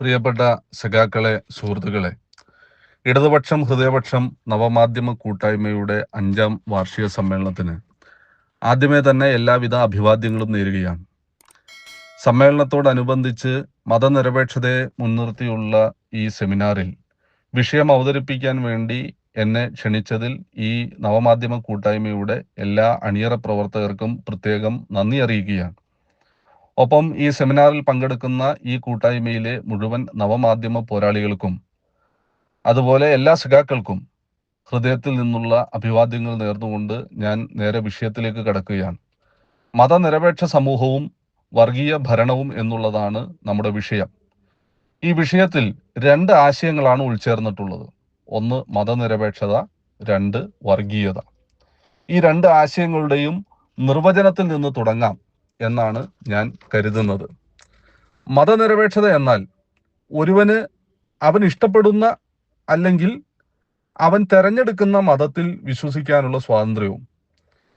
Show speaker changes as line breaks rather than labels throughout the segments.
പ്രിയപ്പെട്ട സഖാക്കളെ സുഹൃത്തുക്കളെ ഇടതുപക്ഷം ഹൃദയപക്ഷം നവമാധ്യമ കൂട്ടായ്മയുടെ അഞ്ചാം വാർഷിക സമ്മേളനത്തിന് ആദ്യമേ തന്നെ എല്ലാവിധ അഭിവാദ്യങ്ങളും നേരുകയാണ്. സമ്മേളനത്തോടനുബന്ധിച്ച് മതനിരപേക്ഷതയെ മുൻനിർത്തിയുള്ള ഈ സെമിനാറിൽ വിഷയം അവതരിപ്പിക്കാൻ വേണ്ടി എന്നെ ക്ഷണിച്ചതിൽ ഈ നവമാധ്യമ കൂട്ടായ്മയുടെ എല്ലാ അണിയറ പ്രവർത്തകർക്കും പ്രത്യേകം നന്ദി അറിയിക്കുകയാണ്. ഒപ്പം ഈ സെമിനാറിൽ പങ്കെടുക്കുന്ന ഈ കൂട്ടായ്മയിലെ മുഴുവൻ നവമാധ്യമ പോരാളികൾക്കും അതുപോലെ എല്ലാ സഖാക്കൾക്കും ഹൃദയത്തിൽ നിന്നുള്ള അഭിവാദ്യങ്ങൾ നേർന്നുകൊണ്ട് ഞാൻ നേരെ വിഷയത്തിലേക്ക് കടക്കുകയാണ്. മതനിരപേക്ഷ സമൂഹവും വർഗീയ ഭരണവും എന്നുള്ളതാണ് നമ്മുടെ വിഷയം. ഈ വിഷയത്തിൽ രണ്ട് ആശയങ്ങളാണ് ഉൾച്ചേർന്നിട്ടുള്ളത്. ഒന്ന് മതനിരപേക്ഷത രണ്ട് വർഗീയത. ഈ രണ്ട് ആശയങ്ങളുടെയും നിർവചനത്തിൽ നിന്ന് തുടങ്ങാം. എന്നാണ് ഞാൻ കരുതുന്നത്. മതനിരപേക്ഷത എന്നാൽ ഒരുവന് അവൻ ഇഷ്ടപ്പെടുന്ന അല്ലെങ്കിൽ അവൻ തെരഞ്ഞെടുക്കുന്ന മതത്തിൽ വിശ്വസിക്കാനുള്ള സ്വാതന്ത്ര്യവും.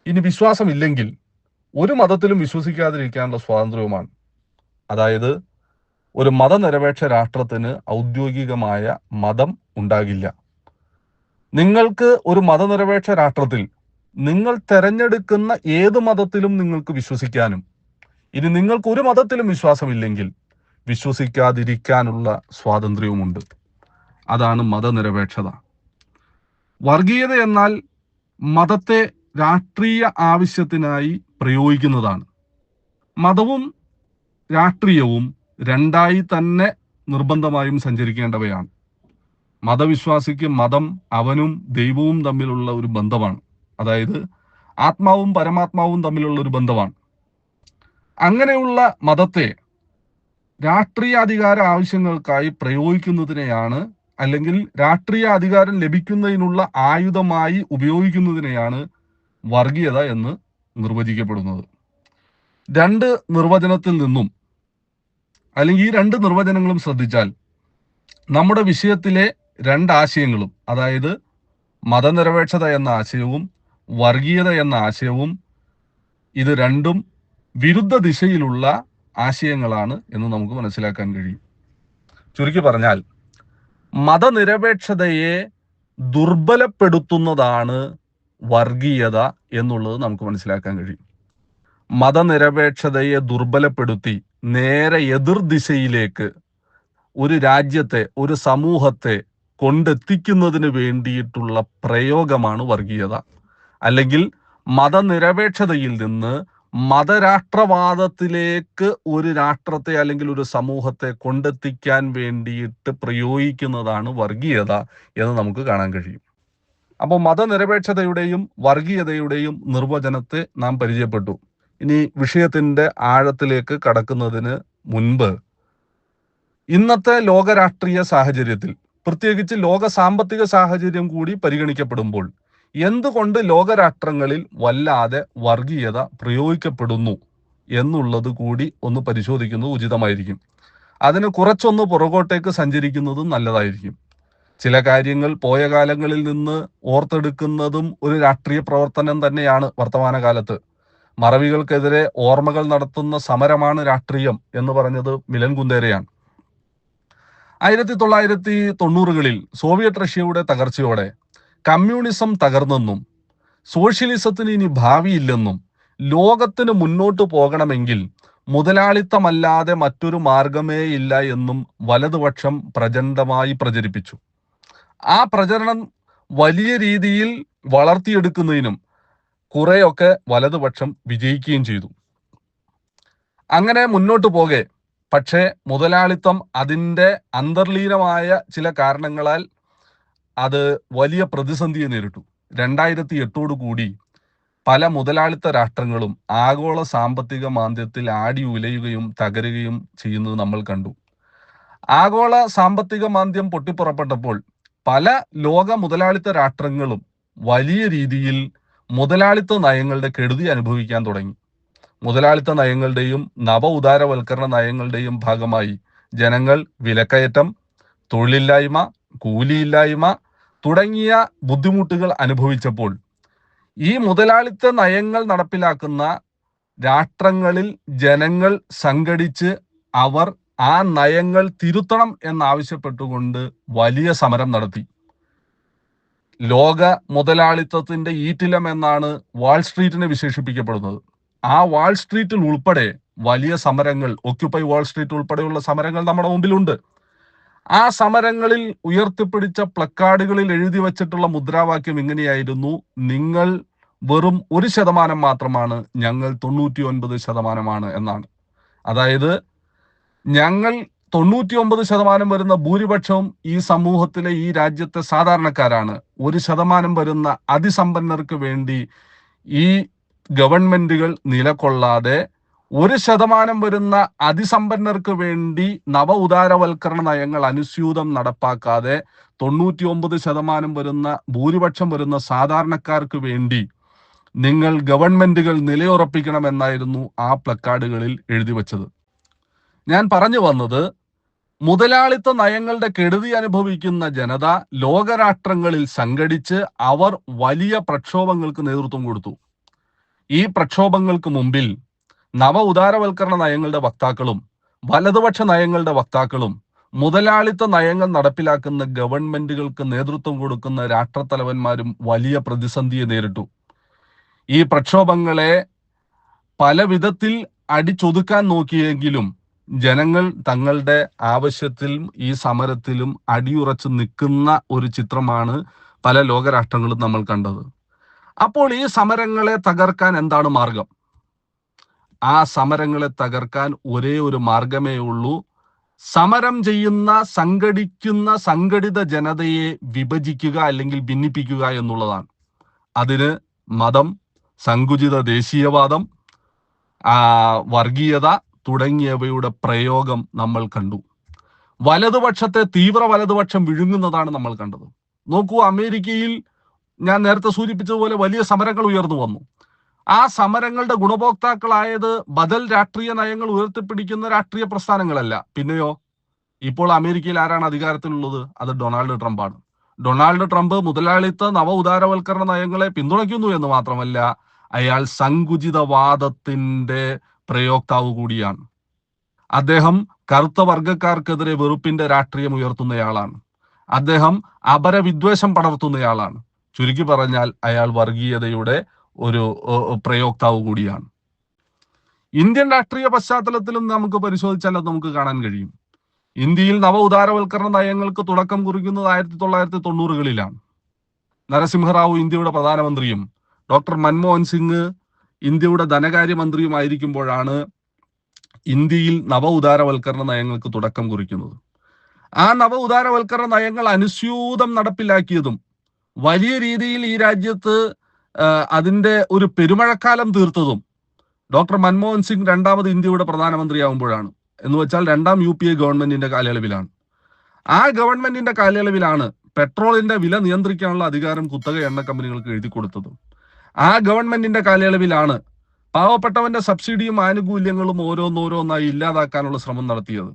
ഇനി വിശ്വാസമില്ലെങ്കിൽ ഒരു മതത്തിലും വിശ്വസിക്കാതിരിക്കാനുള്ള സ്വാതന്ത്ര്യവുമാണ്. അതായത് ഒരു മതനിരപേക്ഷ രാഷ്ട്രത്തിന് ഔദ്യോഗികമായ മതം ഉണ്ടാകില്ല. നിങ്ങൾക്ക് ഒരു മതനിരപേക്ഷ രാഷ്ട്രത്തിൽ നിങ്ങൾ തെരഞ്ഞെടുക്കുന്ന ഏത് മതത്തിലും നിങ്ങൾക്ക് വിശ്വസിക്കാനും ഇനി നിങ്ങൾക്ക് ഒരു മതത്തിലും വിശ്വാസമില്ലെങ്കിൽ വിശ്വസിക്കാതിരിക്കാനുള്ള സ്വാതന്ത്ര്യവുമുണ്ട്. അതാണ് മതനിരപേക്ഷത. വർഗീയത എന്നാൽ മതത്തെ രാഷ്ട്രീയ ആവശ്യത്തിനായി പ്രയോഗിക്കുന്നതാണ്. മതവും രാഷ്ട്രീയവും രണ്ടായി തന്നെ നിർബന്ധമായും സഞ്ചരിക്കേണ്ടവയാണ്. മതവിശ്വാസിക്ക് മതം അവനും ദൈവവും തമ്മിലുള്ള ഒരു ബന്ധമാണ്. അതായത് ആത്മാവും പരമാത്മാവും തമ്മിലുള്ള ഒരു ബന്ധമാണ്. അങ്ങനെയുള്ള മതത്തെ രാഷ്ട്രീയ അധികാര ആവശ്യങ്ങൾക്കായി പ്രയോഗിക്കുന്നതിനെയാണ് അല്ലെങ്കിൽ രാഷ്ട്രീയ അധികാരം ലഭിക്കുന്നതിനുള്ള ആയുധമായി ഉപയോഗിക്കുന്നതിനെയാണ് വർഗീയത എന്ന് നിർവചിക്കപ്പെടുന്നത്. രണ്ട് നിർവചനത്തിൽ നിന്നും അല്ലെങ്കിൽ ഈ രണ്ട് നിർവചനങ്ങളും ശ്രദ്ധിച്ചാൽ നമ്മുടെ വിഷയത്തിലെ രണ്ട് ആശയങ്ങളും അതായത് മതനിരപേക്ഷത എന്ന ആശയവും വർഗീയത എന്ന ആശയവും ഇത് രണ്ടും വിരുദ്ധ ദിശയിലുള്ള ആശയങ്ങളാണ് എന്ന് നമുക്ക് മനസ്സിലാക്കാൻ കഴിയും. ചുരുക്കി പറഞ്ഞാൽ മതനിരപേക്ഷതയെ ദുർബലപ്പെടുത്തുന്നതാണ് വർഗീയത എന്നുള്ളത് നമുക്ക് മനസ്സിലാക്കാൻ കഴിയും. മതനിരപേക്ഷതയെ ദുർബലപ്പെടുത്തി നേരെ എതിർ ദിശയിലേക്ക് ഒരു രാജ്യത്തെ ഒരു സമൂഹത്തെ കൊണ്ടെത്തിക്കുന്നതിന് വേണ്ടിയിട്ടുള്ള പ്രയോഗമാണ് വർഗീയത. അല്ലെങ്കിൽ മതനിരപേക്ഷതയിൽ നിന്ന് മതരാഷ്ട്രവാദത്തിലേക്ക് ഒരു രാഷ്ട്രത്തെ അല്ലെങ്കിൽ ഒരു സമൂഹത്തെ കൊണ്ടെത്തിക്കാൻ വേണ്ടിയിട്ട് പ്രയോഗിക്കുന്നതാണ് വർഗീയത എന്ന് നമുക്ക് കാണാൻ കഴിയും. അപ്പോൾ മതനിരപേക്ഷതയുടെയും വർഗീയതയുടെയും നിർവചനത്തെ നാം പരിചയപ്പെട്ടു. ഇനി വിഷയത്തിന്റെ ആഴത്തിലേക്ക് കടക്കുന്നതിന് മുൻപ് ഇന്നത്തെ ലോകരാഷ്ട്രീയ സാഹചര്യത്തിൽ പ്രത്യേകിച്ച് ലോക സാമ്പത്തിക സാഹചര്യം കൂടി പരിഗണിക്കപ്പെടുമ്പോൾ എന്തുകൊണ്ട് ലോകരാഷ്ട്രങ്ങളിൽ വല്ലാതെ വർഗീയത പ്രയോഗിക്കപ്പെടുന്നു എന്നുള്ളത് കൂടി ഒന്ന് പരിശോധിക്കുന്നത് ഉചിതമായിരിക്കും. അതിന് കുറച്ചൊന്ന് പുറകോട്ടേക്ക് സഞ്ചരിക്കുന്നതും നല്ലതായിരിക്കും. ചില കാര്യങ്ങൾ പോയ കാലങ്ങളിൽ നിന്ന് ഓർത്തെടുക്കുന്നതും ഒരു രാഷ്ട്രീയ പ്രവർത്തനം തന്നെയാണ് വർത്തമാനകാലത്ത്. മറവികൾക്കെതിരെ ഓർമ്മകൾ നടത്തുന്ന സമരമാണ് രാഷ്ട്രീയം എന്ന് പറഞ്ഞത് മിലൻ കുന്തേരയാണ്. ആയിരത്തി തൊള്ളായിരത്തി തൊണ്ണൂറുകളിൽ സോവിയറ്റ് റഷ്യയുടെ തകർച്ചയോടെ കമ്മ്യൂണിസം തകർന്നെന്നും സോഷ്യലിസത്തിന് ഇനി ഭാവിയില്ലെന്നും ലോകത്തിന് മുന്നോട്ട് പോകണമെങ്കിൽ മുതലാളിത്തമല്ലാതെ മറ്റൊരു മാർഗമേ ഇല്ല എന്നും വലതുപക്ഷം പ്രചണ്ഡമായി പ്രചരിപ്പിച്ചു. ആ പ്രചരണം വലിയ രീതിയിൽ വളർത്തിയെടുക്കുന്നതിനും കുറെയൊക്കെ വലതുപക്ഷം വിജയിക്കുകയും ചെയ്തു. അങ്ങനെ മുന്നോട്ട് പോകെ പക്ഷേ മുതലാളിത്തം അതിന്റെ അന്തർലീനമായ ചില കാരണങ്ങളാൽ അത് വലിയ പ്രതിസന്ധിയെ നേരിട്ടു. രണ്ടായിരത്തി എട്ടോടു കൂടി പല മുതലാളിത്ത രാഷ്ട്രങ്ങളും ആഗോള സാമ്പത്തിക മാന്ദ്യത്തിൽ ആടി ഉലയുകയും തകരുകയും ചെയ്യുന്നത് നമ്മൾ കണ്ടു. ആഗോള സാമ്പത്തിക മാന്ദ്യം പൊട്ടിപ്പുറപ്പെട്ടപ്പോൾ പല ലോക മുതലാളിത്ത രാഷ്ട്രങ്ങളും വലിയ രീതിയിൽ മുതലാളിത്ത നയങ്ങളുടെ കെടുതി അനുഭവിക്കാൻ തുടങ്ങി. മുതലാളിത്ത നയങ്ങളുടെയും നവ ഉദാരവൽക്കരണ നയങ്ങളുടെയും ഭാഗമായി ജനങ്ങൾ വിലക്കയറ്റം തൊഴിലില്ലായ്മ കൂലിയില്ലായ്മ തുടങ്ങിയ ബുദ്ധിമുട്ടുകൾ അനുഭവിച്ചപ്പോൾ ഈ മുതലാളിത്ത നയങ്ങൾ നടപ്പിലാക്കുന്ന രാഷ്ട്രങ്ങളിൽ ജനങ്ങൾ സംഘടിച്ച് അവർ ആ നയങ്ങൾ തിരുത്തണം എന്നാവശ്യപ്പെട്ടുകൊണ്ട് വലിയ സമരം നടത്തി. ലോക മുതലാളിത്തത്തിന്റെ ഈറ്റിലം എന്നാണ് വാൾ സ്ട്രീറ്റിനെ വിശേഷിപ്പിക്കപ്പെടുന്നത്. ആ വാൾ സ്ട്രീറ്റിൽ ഉൾപ്പെടെ വലിയ സമരങ്ങൾ ഒക്യുപ്പൈ വാൾ സ്ട്രീറ്റ് ഉൾപ്പെടെയുള്ള സമരങ്ങൾ നമ്മുടെ മുമ്പിലുണ്ട്. ആ സമരങ്ങളിൽ ഉയർത്തിപ്പിടിച്ച പ്ലക്കാർഡുകളിൽ എഴുതി വച്ചിട്ടുള്ള മുദ്രാവാക്യം ഇങ്ങനെയായിരുന്നു നിങ്ങൾ വെറും ഒരു ശതമാനം മാത്രമാണ് ഞങ്ങൾ തൊണ്ണൂറ്റി ഒൻപത് ശതമാനമാണ് എന്നാണ്. അതായത് ഞങ്ങൾ തൊണ്ണൂറ്റി ഒമ്പത് ശതമാനം വരുന്ന ഭൂരിപക്ഷവും ഈ സമൂഹത്തിലെ ഈ രാജ്യത്തെ സാധാരണക്കാരാണ്. ഒരു ശതമാനം വരുന്ന അതിസമ്പന്നർക്ക് വേണ്ടി ഈ ഗവൺമെന്റുകൾ നിലകൊള്ളാതെ ഒരു ശതമാനം വരുന്ന അതിസമ്പന്നർക്ക് വേണ്ടി നവ ഉദാരവൽക്കരണ നയങ്ങൾ അനുസ്യൂതം നടപ്പാക്കാതെ തൊണ്ണൂറ്റി ഒമ്പത് ശതമാനം വരുന്ന ഭൂരിപക്ഷം വരുന്ന സാധാരണക്കാർക്ക് വേണ്ടി നിങ്ങൾ ഗവൺമെന്റുകൾ നിലയുറപ്പിക്കണമെന്നായിരുന്നു ആ പ്ലക്കാർഡുകളിൽ എഴുതി വച്ചത്. ഞാൻ പറഞ്ഞു വന്നത് മുതലാളിത്ത നയങ്ങളുടെ കെടുതി അനുഭവിക്കുന്ന ജനത ലോകരാഷ്ട്രങ്ങളിൽ സംഘടിച്ച് അവർ വലിയ പ്രക്ഷോഭങ്ങൾക്ക് നേതൃത്വം കൊടുത്തു. ഈ പ്രക്ഷോഭങ്ങൾക്ക് മുമ്പിൽ നവ ഉദാരവൽക്കരണ നയങ്ങളുടെ വക്താക്കളും വലതുപക്ഷ നയങ്ങളുടെ വക്താക്കളും മുതലാളിത്ത നയങ്ങൾ നടപ്പിലാക്കുന്ന ഗവൺമെന്റുകൾക്ക് നേതൃത്വം കൊടുക്കുന്ന രാഷ്ട്രത്തലവന്മാരും വലിയ പ്രതിസന്ധിയെ നേരിട്ടു. ഈ പ്രക്ഷോഭങ്ങളെ പല വിധത്തിൽ അടിച്ചൊതുക്കാൻ നോക്കിയെങ്കിലും ജനങ്ങൾ തങ്ങളുടെ ആവശ്യത്തിലും ഈ സമരത്തിലും അടിയുറച്ച് നിൽക്കുന്ന ഒരു ചിത്രമാണ് പല ലോകരാഷ്ട്രങ്ങളും നമ്മൾ കണ്ടത്. അപ്പോൾ ഈ സമരങ്ങളെ തകർക്കാൻ എന്താണ് മാർഗം? ആ സമരങ്ങളെ തകർക്കാൻ ഒരേ ഒരു മാർഗമേ ഉള്ളൂ. സമരം ചെയ്യുന്ന സംഘടിക്കുന്ന സംഘടിത ജനതയെ വിഭജിക്കുക അല്ലെങ്കിൽ ഭിന്നിപ്പിക്കുക എന്നുള്ളതാണ്. അതിന് മതം സങ്കുചിത ദേശീയവാദം വർഗീയത തുടങ്ങിയവയുടെ പ്രയോഗം നമ്മൾ കണ്ടു. വലതുപക്ഷത്തെ തീവ്ര വലതുപക്ഷം വിഴുങ്ങുന്നതാണ് നമ്മൾ കണ്ടത്. നോക്കൂ അമേരിക്കയിൽ ഞാൻ നേരത്തെ സൂചിപ്പിച്ചതുപോലെ വലിയ സമരങ്ങൾ ഉയർന്നു വന്നു. ആ സമരങ്ങളുടെ ഗുണഭോക്താക്കളായത് ബദൽ രാഷ്ട്രീയ നയങ്ങൾ ഉയർത്തിപ്പിടിക്കുന്ന രാഷ്ട്രീയ പ്രസ്ഥാനങ്ങളല്ല. പിന്നെയോ ഇപ്പോൾ അമേരിക്കയിൽ ആരാണ് അധികാരത്തിലുള്ളത്? അത് ഡൊണാൾഡ് ട്രംപാണ്. ഡൊണാൾഡ് ട്രംപ് മുതലാളിത്ത നവ ഉദാരവൽക്കരണ നയങ്ങളെ പിന്തുണയ്ക്കുന്നു എന്ന് മാത്രമല്ല അയാൾ സങ്കുചിതവാദത്തിന്റെ പ്രയോക്താവ് കൂടിയാണ്. അദ്ദേഹം കറുത്ത വർഗക്കാർക്കെതിരെ വെറുപ്പിന്റെ രാഷ്ട്രീയം ഉയർത്തുന്നയാളാണ്. അദ്ദേഹം അപരവിദ്വേഷം പടർത്തുന്നയാളാണ്. ചുരുക്കി പറഞ്ഞാൽ അയാൾ വർഗീയതയുടെ ഒരു പ്രയോക്താവ് കൂടിയാണ്. ഇന്ത്യൻ രാഷ്ട്രീയ പശ്ചാത്തലത്തിലും നമുക്ക് പരിശോധിച്ചാൽ അത് നമുക്ക് കാണാൻ കഴിയും. ഇന്ത്യയിൽ നവ ഉദാരവൽക്കരണ നയങ്ങൾക്ക് തുടക്കം കുറിക്കുന്നത് ആയിരത്തി തൊള്ളായിരത്തി തൊണ്ണൂറുകളിലാണ് നരസിംഹറാവു ഇന്ത്യയുടെ പ്രധാനമന്ത്രിയും ഡോക്ടർ മൻമോഹൻ സിംഗ് ഇന്ത്യയുടെ ധനകാര്യമന്ത്രിയുമായിരിക്കുമ്പോഴാണ് ഇന്ത്യയിൽ നവ ഉദാരവൽക്കരണ നയങ്ങൾക്ക് തുടക്കം കുറിക്കുന്നത്. ആ നവ ഉദാരവൽക്കരണ നയങ്ങൾ അനുസ്യൂതം നടപ്പിലാക്കിയതും വലിയ രീതിയിൽ ഈ രാജ്യത്ത് അതിന്റെ ഒരു പെരുമഴക്കാലം തീർത്തതും ഡോക്ടർ മൻമോഹൻ സിംഗ് രണ്ടാമത് ഇന്ത്യയുടെ പ്രധാനമന്ത്രിയാകുമ്പോഴാണ് എന്ന് വെച്ചാൽ രണ്ടാം യു പി എ ഗവൺമെന്റിന്റെ കാലയളവിലാണ്. ആ ഗവൺമെന്റിന്റെ കാലയളവിലാണ് പെട്രോളിന്റെ വില നിയന്ത്രിക്കാനുള്ള അധികാരം കുത്തക എണ്ണ കമ്പനികൾക്ക് എഴുതി കൊടുത്തത്. ആ ഗവൺമെന്റിന്റെ കാലയളവിലാണ് പാവപ്പെട്ടവന്റെ സബ്സിഡിയും ആനുകൂല്യങ്ങളും ഓരോന്നോരോന്നായി ഇല്ലാതാക്കാനുള്ള ശ്രമം നടത്തിയത്.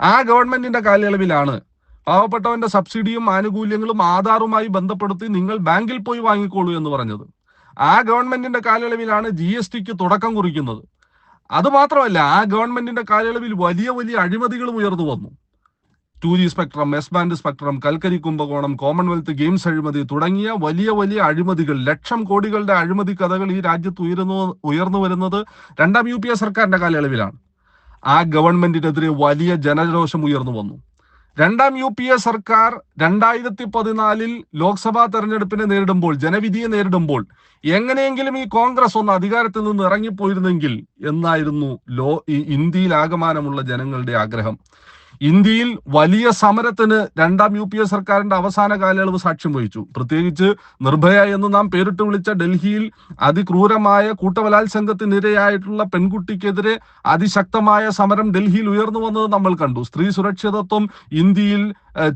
ആ ഗവൺമെന്റിന്റെ കാലയളവിലാണ് പാവപ്പെട്ടവന്റെ സബ്സിഡിയും ആനുകൂല്യങ്ങളും ആധാറുമായി ബന്ധപ്പെടുത്തി നിങ്ങൾ ബാങ്കിൽ പോയി വാങ്ങിക്കോളൂ എന്ന് പറഞ്ഞത്. ആ ഗവൺമെന്റിന്റെ കാലയളവിലാണ് ജി എസ് ടിക്ക് തുടക്കം കുറിക്കുന്നത്. അത് മാത്രമല്ല ആ ഗവൺമെന്റിന്റെ കാലയളവിൽ വലിയ വലിയ അഴിമതികളും ഉയർന്നു വന്നു. Two G spectrum S band spectrum കൽക്കരി കുംഭകോണം കോമൺവെൽത്ത് ഗെയിംസ് അഴിമതി തുടങ്ങിയ വലിയ വലിയ അഴിമതികൾ ലക്ഷം കോടികളുടെ അഴിമതി കഥകൾ ഈ രാജ്യത്ത് ഉയരുന്നു ഉയർന്നു വരുന്നത് രണ്ടാം യു പി എ സർക്കാരിന്റെ കാലയളവിലാണ്. ആ ഗവൺമെന്റിനെതിരെ വലിയ ജനരോഷം ഉയർന്നു വന്നു. രണ്ടാം യു പി എ സർക്കാർ രണ്ടായിരത്തി പതിനാലിൽ ലോക്സഭാ തെരഞ്ഞെടുപ്പിനെ നേരിടുമ്പോൾ ജനവിധിയെ നേരിടുമ്പോൾ എങ്ങനെയെങ്കിലും ഈ കോൺഗ്രസ് ഒന്ന് അധികാരത്തിൽ നിന്ന് ഇറങ്ങിപ്പോയിരുന്നെങ്കിൽ എന്നായിരുന്നു ലോ ഇന്ത്യയിൽ ആകമാനമുള്ള ജനങ്ങളുടെ ആഗ്രഹം. ഇന്ത്യയിൽ വലിയ സമരത്തിന് രണ്ടാം യു പി എ സർക്കാരിന്റെ അവസാന കാലയളവ് സാക്ഷ്യം വഹിച്ചു. പ്രത്യേകിച്ച് നിർഭയ എന്ന് നാം പേരിട്ട് വിളിച്ച ഡൽഹിയിൽ അതിക്രൂരമായ കൂട്ടബലാത്സംഗത്തിനിരയായിട്ടുള്ള പെൺകുട്ടിക്കെതിരെ അതിശക്തമായ സമരം ഡൽഹിയിൽ ഉയർന്നു വന്നത് നമ്മൾ കണ്ടു. സ്ത്രീ സുരക്ഷിതത്വം ഇന്ത്യയിൽ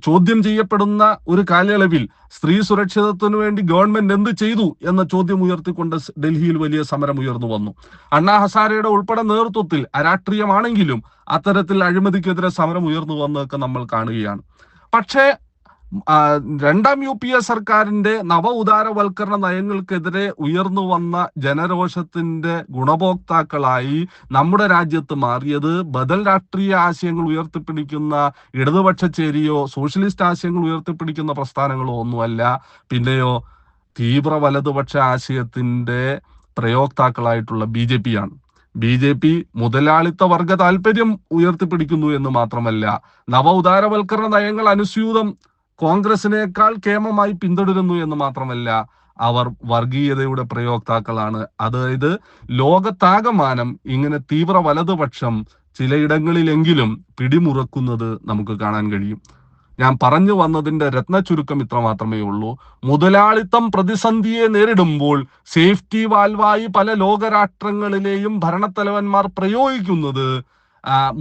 ചോദ്യം ചെയ്യപ്പെടുന്ന ഒരു കാലയളവിൽ സ്ത്രീ സുരക്ഷിതത്വത്തിന് വേണ്ടി ഗവൺമെന്റ് എന്ത് ചെയ്തു എന്ന ചോദ്യം ഉയർത്തിക്കൊണ്ട് ഡൽഹിയിൽ വലിയ സമരം ഉയർന്നു വന്നു. അണ്ണാ ഹസാരയുടെ ഉൾപ്പെടെ നേതൃത്വത്തിൽ അരാഷ്ട്രീയമാണെങ്കിലും അത്തരത്തിൽ അഴിമതിക്കെതിരെ സമരം ഉയർന്നു വന്നതൊക്കെ നമ്മൾ കാണുകയാണ്. പക്ഷേ രണ്ടാം യു പി എ സർക്കാരിന്റെ നവ ഉദാരവൽക്കരണ നയങ്ങൾക്കെതിരെ ഉയർന്നു വന്ന ജനരോഷത്തിന്റെ ഗുണഭോക്താക്കളായി നമ്മുടെ രാജ്യത്ത് മാറിയത് ബദൽ രാഷ്ട്രീയ ആശയങ്ങൾ ഉയർത്തിപ്പിടിക്കുന്ന ഇടതുപക്ഷ ചേരിയോ സോഷ്യലിസ്റ്റ് ആശയങ്ങൾ ഉയർത്തിപ്പിടിക്കുന്ന പ്രസ്ഥാനങ്ങളോ ഒന്നുമല്ല. പിന്നെയോ തീവ്ര വലതുപക്ഷ ആശയത്തിന്റെ പ്രയോക്താക്കളായിട്ടുള്ള ബി ജെ പി ആണ്. ബി ജെ പി മുതലാളിത്ത വർഗ താല്പര്യം ഉയർത്തിപ്പിടിക്കുന്നു എന്ന് മാത്രമല്ല നവ ഉദാരവൽക്കരണ നയങ്ങൾ അനുസ്യൂതം കോൺഗ്രസിനേക്കാൾ കേമമായി പിന്തുടരുന്നു എന്ന് മാത്രമല്ല അവർ വർഗീയതയുടെ പ്രയോക്താക്കളാണ്. അതായത് ലോകത്താകമാനം ഇങ്ങനെ തീവ്ര വലതുപക്ഷം ചിലയിടങ്ങളിലെങ്കിലും പിടിമുറക്കുന്നത് നമുക്ക് കാണാൻ കഴിയും. ഞാൻ പറഞ്ഞു വന്നതിന്റെ രത്ന ചുരുക്കം ഇത്ര മാത്രമേ ഉള്ളൂ. മുതലാളിത്തം പ്രതിസന്ധിയെ നേരിടുമ്പോൾ സേഫ്റ്റി വാൽവായി പല ലോകരാഷ്ട്രങ്ങളിലെയും ഭരണത്തലവന്മാർ പ്രയോഗിക്കുന്നത്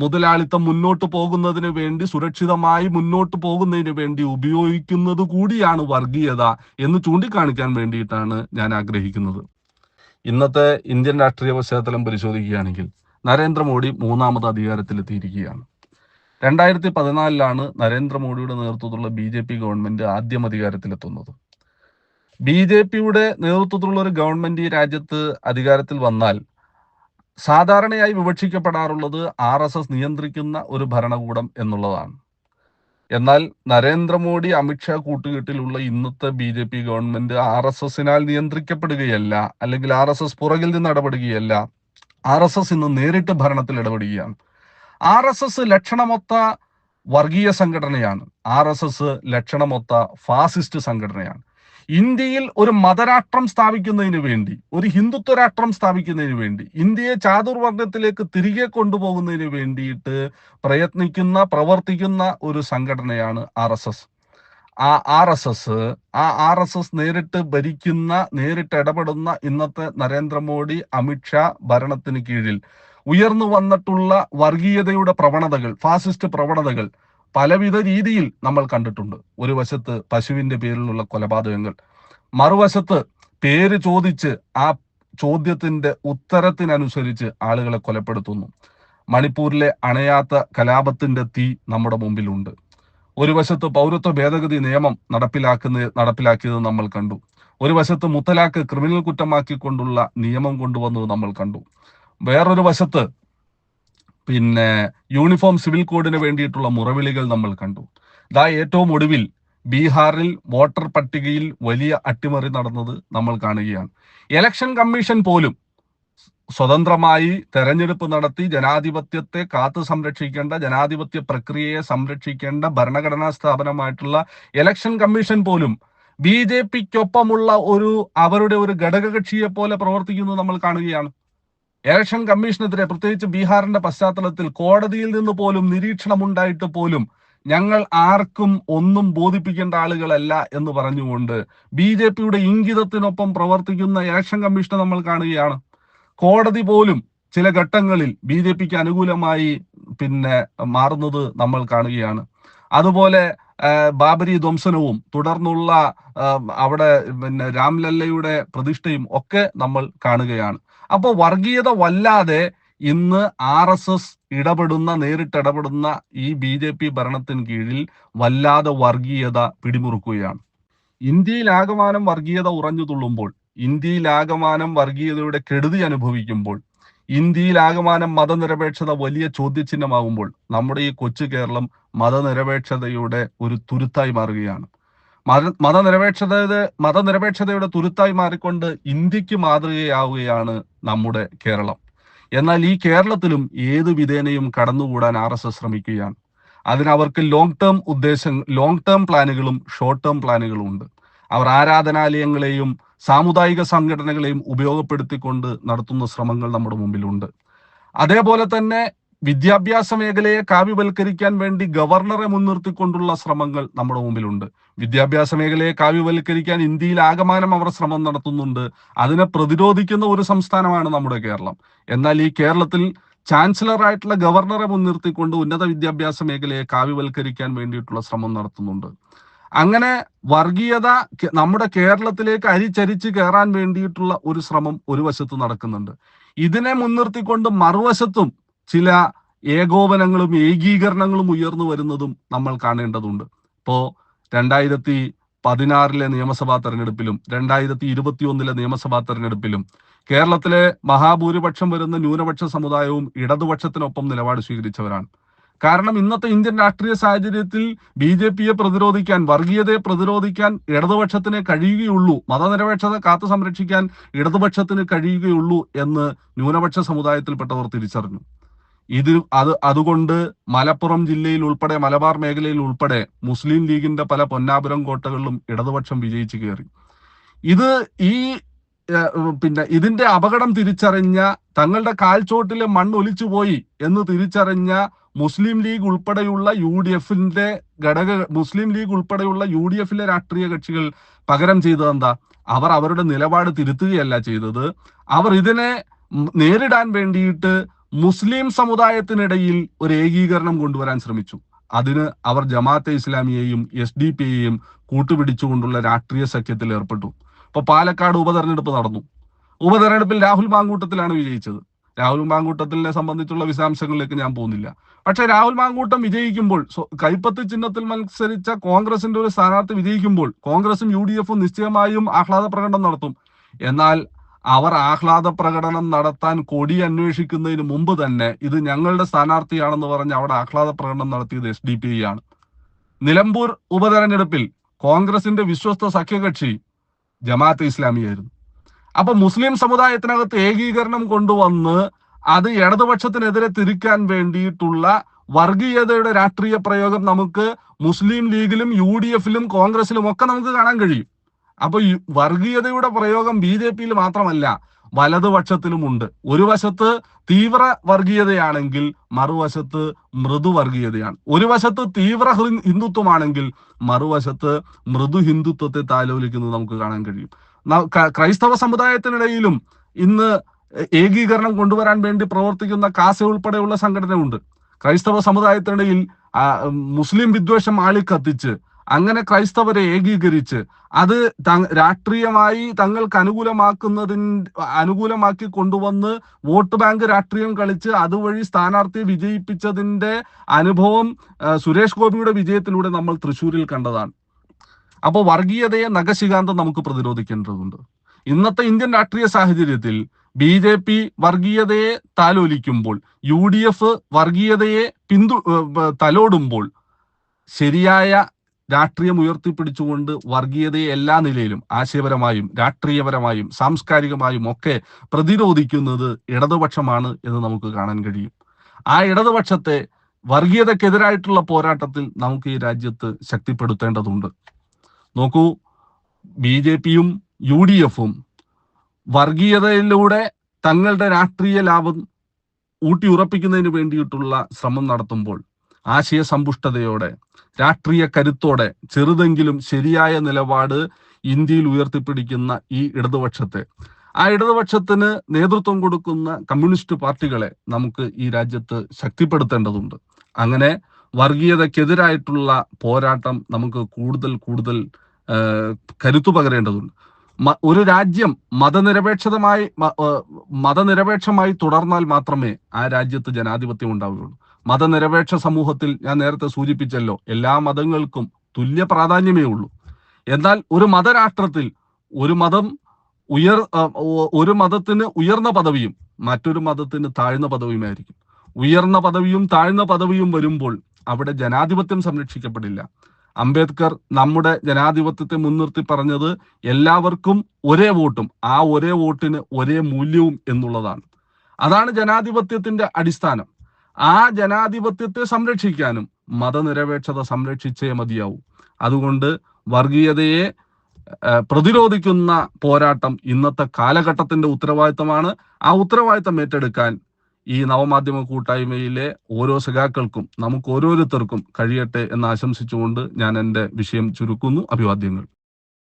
മുതലാളിത്തം മുന്നോട്ട് പോകുന്നതിന് വേണ്ടി സുരക്ഷിതമായി മുന്നോട്ട് പോകുന്നതിന് വേണ്ടി ഉപയോഗിക്കുന്നത് കൂടിയാണ് വർഗീയത എന്ന് ചൂണ്ടിക്കാണിക്കാൻ വേണ്ടിയിട്ടാണ് ഞാൻ ആഗ്രഹിക്കുന്നത്. ഇന്നത്തെ ഇന്ത്യൻ രാഷ്ട്രീയ പശ്ചാത്തലം പരിശോധിക്കുകയാണെങ്കിൽ നരേന്ദ്രമോദി മൂന്നാമത് അധികാരത്തിലെത്തിയിരിക്കുകയാണ്. രണ്ടായിരത്തി പതിനാലിലാണ് നരേന്ദ്രമോദിയുടെ നേതൃത്വത്തിലുള്ള ബി ജെ പി ഗവൺമെന്റ് ആദ്യം അധികാരത്തിലെത്തുന്നത്. ബി ജെ പിയുടെ നേതൃത്വത്തിലുള്ള ഒരു ഗവൺമെന്റ് ഈ രാജ്യത്ത് അധികാരത്തിൽ വന്നാൽ സാധാരണയായി വിവക്ഷിക്കപ്പെടാറുള്ളത് ആർ എസ് എസ് നിയന്ത്രിക്കുന്ന ഒരു ഭരണകൂടം എന്നുള്ളതാണ്. എന്നാൽ നരേന്ദ്രമോദി അമിത്ഷാ കൂട്ടുകെട്ടിലുള്ള ഇന്നത്തെ B J P government R S എസിനാൽ നിയന്ത്രിക്കപ്പെടുകയല്ല അല്ലെങ്കിൽ ആർ എസ് എസ് പുറകിൽ നിന്ന് ഇടപെടുകയല്ല ആർ എസ് എസ് ഇന്ന് നേരിട്ട് ഭരണത്തിൽ ഇടപെടുകയാണ്. ആർ എസ് എസ് ലക്ഷണമൊത്ത വർഗീയ സംഘടനയാണ്. ആർ എസ് എസ് ലക്ഷണമൊത്ത ഫാസിസ്റ്റ് സംഘടനയാണ്. ഇന്ത്യയിൽ ഒരു മതരാഷ്ട്രം സ്ഥാപിക്കുന്നതിന് വേണ്ടി ഒരു ഹിന്ദുത്വ രാഷ്ട്രം സ്ഥാപിക്കുന്നതിന് വേണ്ടി ഇന്ത്യയെ ചാതുർവർഗത്തിലേക്ക് തിരികെ കൊണ്ടുപോകുന്നതിന് വേണ്ടിയിട്ട് പ്രയത്നിക്കുന്ന പ്രവർത്തിക്കുന്ന ഒരു സംഘടനയാണ് ആർ എസ് എസ്. ആ ആർ എസ് എസ് ആ ആർ എസ് എസ് നേരിട്ട് ഭരിക്കുന്ന നേരിട്ട് ഇടപെടുന്ന ഇന്നത്തെ നരേന്ദ്രമോദി അമിത്ഷാ ഭരണത്തിന് കീഴിൽ ഉയർന്നു വന്നിട്ടുള്ള വർഗീയതയുടെ പ്രവണതകൾ ഫാസിസ്റ്റ് പ്രവണതകൾ പലവിധ രീതിയിൽ നമ്മൾ കണ്ടിട്ടുണ്ട്. ഒരു വശത്ത് പശുവിന്റെ പേരിലുള്ള കൊലപാതകങ്ങൾ മറുവശത്ത് പേര് ചോദിച്ച് ആ ചോദ്യത്തിന്റെ ഉത്തരത്തിനനുസരിച്ച് ആളുകളെ കൊലപ്പെടുത്തുന്നു. മണിപ്പൂരിലെ അണയാത്ത കലാപത്തിന്റെ തീ നമ്മുടെ മുമ്പിലുണ്ട്. ഒരു വശത്ത് പൗരത്വ ഭേദഗതി നിയമം നടപ്പിലാക്കുന്ന നടപ്പിലാക്കിയത് നമ്മൾ കണ്ടു. ഒരു വശത്ത് മുത്തലാക്ക് ക്രിമിനൽ കുറ്റമാക്കിക്കൊണ്ടുള്ള നിയമം കൊണ്ടുവന്നത് നമ്മൾ കണ്ടു. വേറൊരു വശത്ത് പിന്നെ യൂണിഫോം സിവിൽ കോഡിന് വേണ്ടിയിട്ടുള്ള മുറവിളികൾ നമ്മൾ കണ്ടു. ദാ ഏറ്റവും ഒടുവിൽ ബീഹാറിൽ വോട്ടർ പട്ടികയിൽ വലിയ അട്ടിമറി നടന്നത് നമ്മൾ കാണുകയാണ്. ഇലക്ഷൻ കമ്മീഷൻ പോലും സ്വതന്ത്രമായി തെരഞ്ഞെടുപ്പ് നടത്തി ജനാധിപത്യത്തെ കാത്തു സംരക്ഷിക്കേണ്ട ജനാധിപത്യ പ്രക്രിയയെ സംരക്ഷിക്കേണ്ട ഭരണഘടനാ സ്ഥാപനമായിട്ടുള്ള ഇലക്ഷൻ കമ്മീഷൻ പോലും ബി ജെ പിക്കൊപ്പമുള്ള ഒരു അവരുടെ ഒരു ഘടകകക്ഷിയെ പോലെ പ്രവർത്തിക്കുന്നത് നമ്മൾ കാണുകയാണ്. ഇലക്ഷൻ കമ്മീഷനെതിരെ പ്രത്യേകിച്ച് ബീഹാറിന്റെ പശ്ചാത്തലത്തിൽ കോടതിയിൽ നിന്ന് പോലും നിരീക്ഷണം ഉണ്ടായിട്ട് പോലും ഞങ്ങൾ ആർക്കും ഒന്നും ബോധിപ്പിക്കേണ്ട ആളുകളല്ല എന്ന് പറഞ്ഞുകൊണ്ട് ബി ജെ പിയുടെ ഇംഗിതത്തിനൊപ്പം പ്രവർത്തിക്കുന്ന ഇലക്ഷൻ കമ്മീഷനെ നമ്മൾ കാണുകയാണ്. കോടതി പോലും ചില ഘട്ടങ്ങളിൽ ബി ജെ പിക്ക് അനുകൂലമായി പിന്നെ മാറുന്നത് നമ്മൾ കാണുകയാണ്. അതുപോലെ ബാബരി ധ്വംസനവും തുടർന്നുള്ള അവിടെ പിന്നെ രാംലല്ലയുടെ പ്രതിഷ്ഠയും ഒക്കെ നമ്മൾ കാണുകയാണ്. അപ്പോൾ വർഗീയത വല്ലാതെ ഇന്ന് ആർ എസ് എസ് ഇടപെടുന്ന നേരിട്ടിടപെടുന്ന ഈ ബി ജെ പി ഭരണത്തിന് കീഴിൽ വല്ലാതെ വർഗീയത പിടിമുറുക്കുകയാണ്. ഇന്ത്യയിലാകമാനം വർഗീയത ഉറഞ്ഞു തുള്ളുമ്പോൾ ഇന്ത്യയിലാകമാനം വർഗീയതയുടെ കെടുതി അനുഭവിക്കുമ്പോൾ ഇന്ത്യയിലാകമാനം മതനിരപേക്ഷത വലിയ ചോദ്യചിഹ്നമാകുമ്പോൾ നമ്മുടെ ഈ കൊച്ചു കേരളം മതനിരപേക്ഷതയുടെ ഒരു തുരുത്തായി മാറുകയാണ്. മത മതനിരപേക്ഷതയുടെ മതനിരപേക്ഷതയുടെ തുരുത്തായി മാറിക്കൊണ്ട് ഇന്ത്യയ്ക്ക് മാതൃകയാവുകയാണ് നമ്മുടെ കേരളം. എന്നാൽ ഈ കേരളത്തിലും ഏത് വിധേനയും കടന്നുകൂടാൻ ആർ എസ് എസ് ശ്രമിക്കുകയാണ്. അതിനവർക്ക് ലോങ് ടേം ഉദ്ദേശം ലോങ് ടേം പ്ലാനുകളും ഷോർട്ട് ടേം പ്ലാനുകളും ഉണ്ട്. അവർ ആരാധനാലയങ്ങളെയും സാമുദായിക സംഘടനകളെയും ഉപയോഗപ്പെടുത്തിക്കൊണ്ട് നടത്തുന്ന ശ്രമങ്ങൾ നമ്മുടെ മുമ്പിലുണ്ട്. അതേപോലെ തന്നെ വിദ്യാഭ്യാസ മേഖലയെ കാവ്യവൽക്കരിക്കാൻ വേണ്ടി ഗവർണറെ മുൻനിർത്തിക്കൊണ്ടുള്ള ശ്രമങ്ങൾ നമ്മുടെ മുമ്പിലുണ്ട്. വിദ്യാഭ്യാസ മേഖലയെ കാവ്യവൽക്കരിക്കാൻ ഇന്ത്യയിൽ ആകമാനം അവർ ശ്രമം നടത്തുന്നുണ്ട്. അതിനെ പ്രതിരോധിക്കുന്ന ഒരു സംസ്ഥാനമാണ് നമ്മുടെ കേരളം. എന്നാൽ ഈ കേരളത്തിൽ ചാൻസലർ ആയിട്ടുള്ള ഗവർണറെ മുൻനിർത്തിക്കൊണ്ട് ഉന്നത വിദ്യാഭ്യാസ മേഖലയെ കാവ്യവൽക്കരിക്കാൻ വേണ്ടിയിട്ടുള്ള ശ്രമം നടത്തുന്നുണ്ട്. അങ്ങനെ വർഗീയത നമ്മുടെ കേരളത്തിലേക്ക് അരിച്ചരിച്ച് കയറാൻ വേണ്ടിയിട്ടുള്ള ഒരു ശ്രമം ഒരു വശത്ത് നടക്കുന്നുണ്ട്. ഇതിനെ മുൻനിർത്തിക്കൊണ്ട് മറുവശത്തും ചില ഏകോപനങ്ങളും ഏകീകരണങ്ങളും ഉയർന്നു വരുന്നതും നമ്മൾ കാണേണ്ടതുണ്ട്. ഇപ്പോ രണ്ടായിരത്തി പതിനാറിലെ നിയമസഭാ തെരഞ്ഞെടുപ്പിലും രണ്ടായിരത്തി ഇരുപത്തിയൊന്നിലെ നിയമസഭാ തെരഞ്ഞെടുപ്പിലും കേരളത്തിലെ മഹാഭൂരിപക്ഷം വരുന്ന ന്യൂനപക്ഷ സമുദായവും ഇടതുപക്ഷത്തിനൊപ്പം നിലപാട് സ്വീകരിച്ചവരാണ്. കാരണം ഇന്നത്തെ ഇന്ത്യൻ രാഷ്ട്രീയ സാഹചര്യത്തിൽ ബി ജെ പിയെ പ്രതിരോധിക്കാൻ വർഗീയതയെ പ്രതിരോധിക്കാൻ ഇടതുപക്ഷത്തിന് കഴിയുകയുള്ളൂ. മതനിരപേക്ഷത കാത്തു സംരക്ഷിക്കാൻ ഇടതുപക്ഷത്തിന് കഴിയുകയുള്ളൂ എന്ന് ന്യൂനപക്ഷ സമുദായത്തിൽപ്പെട്ടവർ തിരിച്ചറിഞ്ഞു. ഇത് അത് അതുകൊണ്ട് മലപ്പുറം ജില്ലയിൽ ഉൾപ്പെടെ മലബാർ മേഖലയിൽ ഉൾപ്പെടെ മുസ്ലിം ലീഗിന്റെ പല പൊന്നാപുരം കോട്ടകളിലും ഇടതുപക്ഷം വിജയിച്ചു കയറി. ഇത് ഈ പിന്നെ ഇതിന്റെ അപകടം തിരിച്ചറിഞ്ഞ തങ്ങളുടെ കാൽച്ചോട്ടിലെ മണ്ണ് ഒലിച്ചുപോയി എന്ന് തിരിച്ചറിഞ്ഞ മുസ്ലിം ലീഗ് ഉൾപ്പെടെയുള്ള യു ഡി എഫിന്റെ ഘടക മുസ്ലിം ലീഗ് ഉൾപ്പെടെയുള്ള യു ഡി എഫിലെ രാഷ്ട്രീയ കക്ഷികൾ പകരം ചെയ്തത് എന്താ? അവർ അവരുടെ നിലപാട് തിരുത്തുകയല്ല ചെയ്തത്. അവർ ഇതിനെ നേരിടാൻ വേണ്ടിയിട്ട് മുസ്ലിം സമുദായത്തിനിടയിൽ ഒരു ഏകീകരണം കൊണ്ടുവരാൻ ശ്രമിച്ചു. അതിന് അവർ ജമാഅത്തെ ഇസ്ലാമിയെയും എസ് ഡി പി യെയും കൂട്ടുപിടിച്ചുകൊണ്ടുള്ള രാഷ്ട്രീയ സഖ്യത്തിൽ ഏർപ്പെട്ടു. ഇപ്പൊ പാലക്കാട് ഉപതെരഞ്ഞെടുപ്പ് നടന്നു. ഉപതെരഞ്ഞെടുപ്പിൽ രാഹുൽ മാങ്കൂട്ടത്തിലാണ് വിജയിച്ചത്. രാഹുൽ മാങ്കൂട്ടത്തിനെ സംബന്ധിച്ചുള്ള വിശദാംശങ്ങളിലേക്ക് ഞാൻ പോകുന്നില്ല. പക്ഷെ രാഹുൽ മാങ്കൂട്ടം വിജയിക്കുമ്പോൾ കൈപ്പത്ത് ചിഹ്നത്തിൽ മത്സരിച്ച കോൺഗ്രസിന്റെ ഒരു സ്ഥാനാർത്ഥി വിജയിക്കുമ്പോൾ കോൺഗ്രസും യു ഡി എഫും നിശ്ചയമായും ആഹ്ലാദ പ്രകടനം നടത്തും. എന്നാൽ അവർ ആഹ്ലാദ പ്രകടനം നടത്താൻ കൊടി അന്വേഷിക്കുന്നതിന് മുമ്പ് തന്നെ ഇത് ഞങ്ങളുടെ സ്ഥാനാർത്ഥിയാണെന്ന് പറഞ്ഞ് അവിടെ ആഹ്ലാദ പ്രകടനം നടത്തിയത് എസ് ഡി പി ആണ്. നിലമ്പൂർ ഉപതെരഞ്ഞെടുപ്പിൽ കോൺഗ്രസിന്റെ വിശ്വസ്ത സഖ്യകക്ഷി ജമാഅത്ത് ഇസ്ലാമിയായിരുന്നു അപ്പൊ മുസ്ലിം സമുദായത്തിനകത്ത് ഏകീകരണം കൊണ്ടുവന്ന് അത് ഇടതുപക്ഷത്തിനെതിരെ തിരിക്കാൻ വേണ്ടിയിട്ടുള്ള വർഗീയതയുടെ രാഷ്ട്രീയ പ്രയോഗം നമുക്ക് മുസ്ലിം ലീഗിലും യു ഡി എഫിലും കോൺഗ്രസിലും ഒക്കെ നമുക്ക് കാണാൻ കഴിയും. അപ്പൊ വർഗീയതയുടെ പ്രയോഗം ബി ജെ പിയിൽ മാത്രമല്ല വലതുപക്ഷത്തിലുമുണ്ട്. ഒരു വശത്ത് തീവ്ര വർഗീയതയാണെങ്കിൽ മറുവശത്ത് മൃദു വർഗീയതയാണ്. ഒരു വശത്ത് തീവ്ര ഹിന്ദുത്വമാണെങ്കിൽ മറുവശത്ത് മൃദു ഹിന്ദുത്വത്തെ താലോലിക്കുന്നത് നമുക്ക് കാണാൻ കഴിയും. ക്രൈസ്തവ സമുദായത്തിനിടയിലും ഇന്ന് ഏകീകരണം കൊണ്ടുവരാൻ വേണ്ടി പ്രവർത്തിക്കുന്ന കാസ ഉൾപ്പെടെയുള്ള സംഘടനയുണ്ട്. ക്രൈസ്തവ സമുദായത്തിനിടയിൽ മുസ്ലിം വിദ്വേഷം ആളിക്കത്തിച്ച് അങ്ങനെ ക്രൈസ്തവരെ ഏകീകരിച്ച് അത് രാഷ്ട്രീയമായി തങ്ങൾക്ക് അനുകൂലമാക്കുന്നതിന് അനുകൂലമാക്കി കൊണ്ടുവന്ന് വോട്ട് ബാങ്ക് രാഷ്ട്രീയം കളിച്ച് അതുവഴി സ്ഥാനാർത്ഥിയെ വിജയിപ്പിച്ചതിന്റെ അനുഭവം സുരേഷ് ഗോപിയുടെ വിജയത്തിലൂടെ നമ്മൾ തൃശ്ശൂരിൽ കണ്ടതാണ്. അപ്പോൾ വർഗീയതയെ നഖശികാന്തം നമുക്ക് പ്രതിരോധിക്കേണ്ടതുണ്ട്. ഇന്നത്തെ ഇന്ത്യൻ രാഷ്ട്രീയ സാഹചര്യത്തിൽ ബി ജെ പി വർഗീയതയെ താലോലിക്കുമ്പോൾ യു ഡി എഫ് വർഗീയതയെ പിന്തു തലോടുമ്പോൾ ശരിയായ രാഷ്ട്രീയം ഉയർത്തിപ്പിടിച്ചുകൊണ്ട് വർഗീയതയെ എല്ലാ നിലയിലും ആശയപരമായും രാഷ്ട്രീയപരമായും സാംസ്കാരികമായും ഒക്കെ പ്രതിരോധിക്കുന്നത് ഇടതുപക്ഷമാണ് എന്ന് നമുക്ക് കാണാൻ കഴിയും. ആ ഇടതുപക്ഷത്തെ വർഗീയതക്കെതിരായിട്ടുള്ള പോരാട്ടത്തിൽ നമുക്ക് ഈ രാജ്യത്ത് ശക്തിപ്പെടുത്തേണ്ടതുണ്ട്. നോക്കൂ ബി ജെ പിയും യു ഡി എഫും വർഗീയതയിലൂടെ തങ്ങളുടെ രാഷ്ട്രീയ ലാഭം ഊട്ടിയുറപ്പിക്കുന്നതിന് വേണ്ടിയിട്ടുള്ള ശ്രമം നടത്തുമ്പോൾ ആശയ സമ്പുഷ്ടതയോടെ രാഷ്ട്രീയ കരുത്തോടെ ചെറുതെങ്കിലും ശരിയായ നിലപാട് ഇന്ത്യയിൽ ഉയർത്തിപ്പിടിക്കുന്ന ഈ ഇടതുപക്ഷത്തെ. ആ ഇടതുപക്ഷത്തിന് നേതൃത്വം കൊടുക്കുന്ന കമ്മ്യൂണിസ്റ്റ് പാർട്ടികളെ നമുക്ക് ഈ രാജ്യത്ത് ശക്തിപ്പെടുത്തേണ്ടതുണ്ട്. അങ്ങനെ വർഗീയതക്കെതിരായിട്ടുള്ള പോരാട്ടം നമുക്ക് കൂടുതൽ കൂടുതൽ കരുത്തു പകരേണ്ടതുണ്ട്. ഒരു രാജ്യം മതനിരപേക്ഷതമായി മതനിരപേക്ഷമായി തുടർന്നാൽ മാത്രമേ ആ രാജ്യത്ത് ജനാധിപത്യം ഉണ്ടാവുകയുള്ളൂ. മതനിരപേക്ഷ സമൂഹത്തിൽ ഞാൻ നേരത്തെ സൂചിപ്പിച്ചല്ലോ എല്ലാ മതങ്ങൾക്കും തുല്യ പ്രാധാന്യമേ ഉള്ളൂ. എന്നാൽ ഒരു മതരാഷ്ട്രത്തിൽ ഒരു മതം ഉയർ ഒരു മതത്തിന് ഉയർന്ന പദവിയും മറ്റൊരു മതത്തിന് താഴ്ന്ന പദവിയുമായിരിക്കും. ഉയർന്ന പദവിയും താഴ്ന്ന പദവിയും വരുമ്പോൾ അവിടെ ജനാധിപത്യം സംരക്ഷിക്കപ്പെടില്ല. അംബേദ്കർ നമ്മുടെ ജനാധിപത്യത്തെ മുൻനിർത്തി പറഞ്ഞത് എല്ലാവർക്കും ഒരേ വോട്ടും ആ ഒരേ വോട്ടിന് ഒരേ മൂല്യവും എന്നുള്ളതാണ്. അതാണ് ജനാധിപത്യത്തിന്റെ അടിസ്ഥാനം. ആ ജനാധിപത്യത്തെ സംരക്ഷിക്കാനും മതനിരപേക്ഷത സംരക്ഷിച്ചേ മതിയാവൂ. അതുകൊണ്ട് വർഗീയതയെ പ്രതിരോധിക്കുന്ന പോരാട്ടം ഇന്നത്തെ കാലഘട്ടത്തിന്റെ ഉത്തരവാദിത്തമാണ്. ആ ഉത്തരവാദിത്തം ഏറ്റെടുക്കാൻ ഈ നവമാധ്യമ കൂട്ടായ്മയിലെ ഓരോ സഖാക്കൾക്കും നമുക്ക് ഓരോരുത്തർക്കും കഴിയട്ടെ എന്ന് ആശംസിച്ചുകൊണ്ട് ഞാൻ എന്റെ വിഷയം ചുരുക്കുന്നു. അഭിവാദ്യങ്ങൾ.